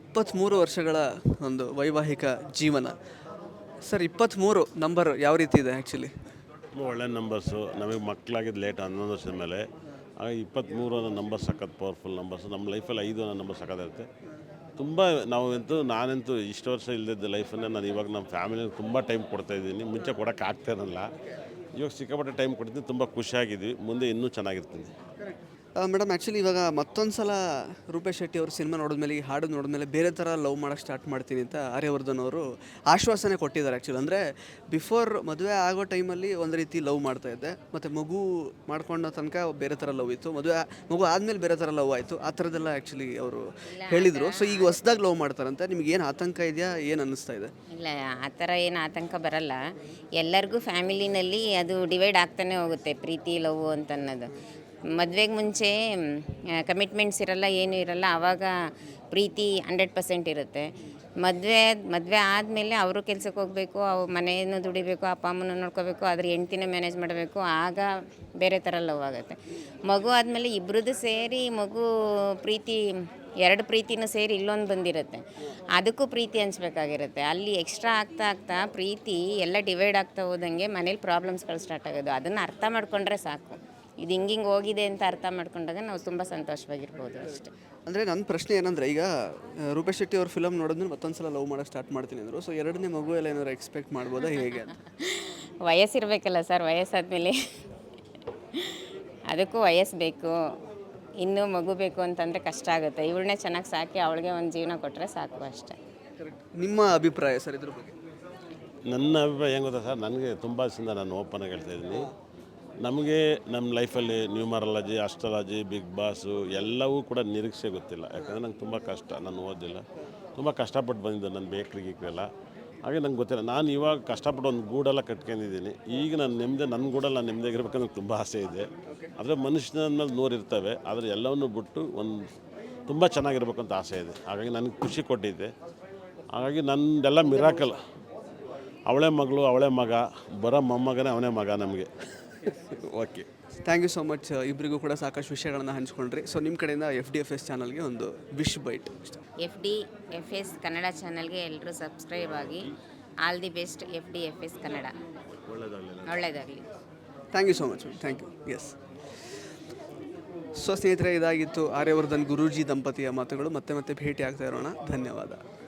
ಇಪ್ಪತ್ತ್ಮೂರು ವರ್ಷಗಳ ಒಂದು ವೈವಾಹಿಕ ಜೀವನ. ಸರ್, ಇಪ್ಪತ್ತ್ಮೂರು ನಂಬರ್ ಯಾವ ರೀತಿ ಇದೆ ಆ್ಯಕ್ಚುಲಿ? ಒಳ್ಳೆ ನಂಬರ್ಸು. ನಮಗೆ ಮಕ್ಕಳಾಗಿದ್ದು ಲೇಟ್ ಹನ್ನೊಂದು ವರ್ಷದ ಮೇಲೆ. ಆಗ ಇಪ್ಪತ್ತ್ಮೂರು ಅನ್ನೋ ನಂಬರ್ ಸಖತ್ ಪವರ್ಫುಲ್ ನಂಬರ್ಸು. ನಮ್ಮ ಲೈಫಲ್ಲಿ ಐದು ಅನ್ನೋ ನಂಬರ್ ಸಖತ್ತಿರುತ್ತೆ ತುಂಬ ನಾವಂತೂ, ನಾನಂತೂ ಇಷ್ಟು ವರ್ಷ ಇಲ್ಲದಿದ್ದ ಲೈಫನ್ನು ನಾನು ಇವಾಗ ನಮ್ಮ ಫ್ಯಾಮಿಲಿಗೆ ತುಂಬ ಟೈಮ್ ಕೊಡ್ತಾ ಇದ್ದೀನಿ. ಮುಂಚೆ ಕೊಡೋಕ್ಕಾಗ್ತಾ ಇವಾಗ ಸಿಕ್ಕಾಪಟ್ಟೆ ಟೈಮ್ ಕೊಡ್ತೀನಿ. ತುಂಬ ಖುಷಿಯಾಗಿದ್ವಿ. ಮುಂದೆ ಇನ್ನೂ ಚೆನ್ನಾಗಿರ್ತೀನಿ. ಮೇಡಮ್ ಆ್ಯಕ್ಚುಲಿ ಇವಾಗ ಮತ್ತೊಂದು ಸಲ ರೂಪೇಶ್ ಶೆಟ್ಟಿ ಅವ್ರ ಸಿನಿಮಾ ನೋಡಿದ್ಮೇಲೆ ಈ ಹಾಡು ನೋಡಿದ್ಮೇಲೆ ಬೇರೆ ಥರ ಲವ್ ಮಾಡೋಕ್ಕೆ ಸ್ಟಾರ್ಟ್ ಮಾಡ್ತೀನಿ ಅಂತ ಆರ್ಯವರ್ಧನ್ ಅವರು ಆಶ್ವಾಸನೆ ಕೊಟ್ಟಿದ್ದಾರೆ ಆ್ಯಕ್ಚುಲಿ ಅಂದರೆ ಬಿಫೋರ್ ಮದುವೆ ಆಗೋ ಟೈಮಲ್ಲಿ ಒಂದು ರೀತಿ ಲವ್ ಮಾಡ್ತಾ ಇದ್ದೆ. ಮತ್ತು ಮಗು ಮಾಡ್ಕೊಂಡ ತನಕ ಬೇರೆ ಥರ ಲವ್ ಇತ್ತು. ಮದುವೆ ಮಗು ಆದಮೇಲೆ ಬೇರೆ ಥರ ಲವ್ ಆಯಿತು. ಆ ಥರದ್ದೆಲ್ಲ ಆ್ಯಕ್ಚುಲಿ ಅವರು ಹೇಳಿದರು. ಸೊ ಈಗ ಹೊಸ್ದಾಗಿ ಲವ್ ಮಾಡ್ತಾರಂತೆ. ನಿಮ್ಗೆ ಏನು ಆತಂಕ ಇದೆಯಾ? ಏನು ಅನ್ನಿಸ್ತಾ ಇದೆ? ಇಲ್ಲ ಆ ಥರ ಏನು ಆತಂಕ ಬರಲ್ಲ. ಎಲ್ಲರಿಗೂ ಫ್ಯಾಮಿಲಿನಲ್ಲಿ ಅದು ಡಿವೈಡ್ ಆಗ್ತಾನೆ ಹೋಗುತ್ತೆ ಪ್ರೀತಿ ಲವ್ ಅಂತ ಅನ್ನೋದು. ಮದುವೆಗೆ ಮುಂಚೆ ಕಮಿಟ್ಮೆಂಟ್ಸ್ ಇರಲ್ಲ, ಏನೂ ಇರಲ್ಲ ಆವಾಗ ಪ್ರೀತಿ ಹಂಡ್ರೆಡ್ ಪರ್ಸೆಂಟ್ ಇರುತ್ತೆ. ಮದುವೆ ಮದುವೆ ಆದಮೇಲೆ ಅವರು ಕೆಲ್ಸಕ್ಕೆ ಹೋಗಬೇಕು, ಅವು ಮನೆಯನ್ನು ದುಡಿಬೇಕು, ಅಪ್ಪ ಅಮ್ಮನ ನೋಡ್ಕೋಬೇಕು, ಅದ್ರ ಹೆಂಡ್ತಿನ ಮ್ಯಾನೇಜ್ ಮಾಡಬೇಕು, ಆಗ ಬೇರೆ ಥರ ಲವ್ ಆಗುತ್ತೆ. ಮಗು ಆದಮೇಲೆ ಇಬ್ಬರದ್ದು ಸೇರಿ ಮಗು ಪ್ರೀತಿ, ಎರಡು ಪ್ರೀತಿನೂ ಸೇರಿ ಇಲ್ಲೊಂದು ಬಂದಿರುತ್ತೆ. ಅದಕ್ಕೂ ಪ್ರೀತಿ ಹಂಚ್ಬೇಕಾಗಿರುತ್ತೆ. ಅಲ್ಲಿ ಎಕ್ಸ್ಟ್ರಾ ಆಗ್ತಾ ಆಗ್ತಾ ಪ್ರೀತಿ ಎಲ್ಲ ಡಿವೈಡ್ ಆಗ್ತಾ ಹೋದಂಗೆ ಮನೇಲಿ ಪ್ರಾಬ್ಲಮ್ಸ್ಗಳು ಸ್ಟಾರ್ಟ್ ಆಗೋದು. ಅದನ್ನು ಅರ್ಥ ಮಾಡಿಕೊಂಡ್ರೆ ಸಾಕು. ಇದು ಹಿಂಗೆ ಹಿಂಗೆ ಹೋಗಿದೆ ಅಂತ ಅರ್ಥ ಮಾಡ್ಕೊಂಡಾಗ ನಾವು ತುಂಬ ಸಂತೋಷವಾಗಿರ್ಬೋದು ಅಷ್ಟೇ. ಅಂದರೆ ನನ್ನ ಪ್ರಶ್ನೆ ಏನಂದರೆ ಈಗ ಆ, ರೂಪೇಶ್ ಶೆಟ್ಟಿ ಅವ್ರ ಫಿಲಮ್ ನೋಡಿದ್ಮೇಲೆ ಮತ್ತೊಂದು ಸಲ ಲವ್ ಮಾಡೋಕೆ ಸ್ಟಾರ್ಟ್ ಮಾಡ್ತೀನಿ ಅಂದರು. ಸೊ ಎರಡನೇ ಮಗು ಎಲ್ಲ ಏನಾದ್ರು ಎಕ್ಸ್ಪೆಕ್ಟ್ ಮಾಡ್ಬೋದಾ ಹೇಗೆ ಅಂತ? ವಯಸ್ಸಿರಬೇಕಲ್ಲ ಸರ್ ವಯಸ್ಸಾದಮೇಲೆ. ಅದಕ್ಕೂ ವಯಸ್ಸು ಬೇಕು. ಇನ್ನೂ ಮಗು ಬೇಕು ಅಂತಂದರೆ ಕಷ್ಟ ಆಗುತ್ತೆ. ಇವಳನ್ನೇ ಚೆನ್ನಾಗಿ ಸಾಕಿ ಅವಳಿಗೆ ಒಂದು ಜೀವನ ಕೊಟ್ಟರೆ ಸಾಕು ಅಷ್ಟೇ. ಕರೆಕ್ಟ್ ನಿಮ್ಮ ಅಭಿಪ್ರಾಯ ಸರ್ ಇದ್ರ ಬಗ್ಗೆ? ನನ್ನ ಅಭಿಪ್ರಾಯ ಏನು ಗೊತ್ತಾ ಸರ್? ನನಗೆ ತುಂಬ ಸಿಂದ ನಾನು ಓಪನ್ ಆಗಿ ಹೇಳ್ತಾ ಇದ್ದೀನಿ. ನಮಗೆ ನಮ್ಮ ಲೈಫಲ್ಲಿ ನ್ಯೂಮರಾಲಜಿ, ಅಸ್ಟ್ರಾಲಜಿ, ಬಿಗ್ ಬಾಸು ಎಲ್ಲವೂ ಕೂಡ ನಿರೀಕ್ಷೆ ಗೊತ್ತಿಲ್ಲ. ಯಾಕಂದರೆ ನಂಗೆ ತುಂಬ ಕಷ್ಟ, ನಾನು ಓದಿಲ್ಲ. ತುಂಬ ಕಷ್ಟಪಟ್ಟು ಬಂದಿದ್ದೆ ನನ್ನ ಬೇಕ್ರಿ ಗೀಕ್ರೆಲ್ಲ ಹಾಗೆ ನಂಗೆ ಗೊತ್ತಿಲ್ಲ, ನಾನು ಇವಾಗ ಕಷ್ಟಪಟ್ಟು ಒಂದು ಗೂಡೆಲ್ಲ ಕಟ್ಕೊಂಡಿದ್ದೀನಿ. ಈಗ ನಾನು ನೆಮ್ಮದಿ, ನನ್ನ ಗೂಡಲ್ಲಿ ನಾನು ನೆಮ್ಮದಿಯಾಗಿರ್ಬೇಕಂದ್ರೆ ತುಂಬ ಆಸೆ ಇದೆ. ಆದರೆ ಮನುಷ್ಯನ ಮೇಲೆ ನೋರಿರ್ತವೆ ಆದರೆ ಎಲ್ಲವನ್ನು ಬಿಟ್ಟು ಒಂದು ತುಂಬ ಚೆನ್ನಾಗಿರ್ಬೇಕಂತ ಆಸೆ ಇದೆ. ಹಾಗಾಗಿ ನನಗೆ ಖುಷಿ ಕೊಟ್ಟಿದ್ದೆ ಹಾಗಾಗಿ ನಂದೆಲ್ಲ ಮಿರಾಕಲ್ ಅವಳೇ ಮಗಳು, ಅವಳೇ ಮಗ, ಬರೋ ಮೊಮ್ಮಗನೇ ಅವನೇ ಮಗ ನಮಗೆ. Okay thank you so much ಇಬ್ಬರಿಗೂ ಕೂಡ ಸಾಕಷ್ಟು ವಿಷಯಗಳನ್ನು ಹಂಚ್ಕೊಂಡ್ರಿ. ಸೊ ನಿಮ್ಮ ಕಡೆಯಿಂದ ಎಫ್ ಡಿ ಎಫ್ ಎಸ್ ಚಾನಲ್ಗೆ ಒಂದು wish byte F D F S Kannada ಚಾನಲ್ಗೆ ಎಲ್ಲರೂ ಸಬ್ಸ್ಕ್ರೈಬ್ ಆಗಿ all the best F D F S Kannada. ಒಳ್ಳೆಯದಾಗಲಿ thank you so much thank you yes so ಸ್ನೇಹಿತರೆ ಇದಾಗಿತ್ತು ಆರ್ಯವರ್ಧನ್ ಗುರೂಜಿ ದಂಪತಿಯ ಮಾತುಗಳು. ಮತ್ತೆ ಮತ್ತೆ ಭೇಟಿ ಆಗ್ತಾ ಇರೋಣ. ಧನ್ಯವಾದ.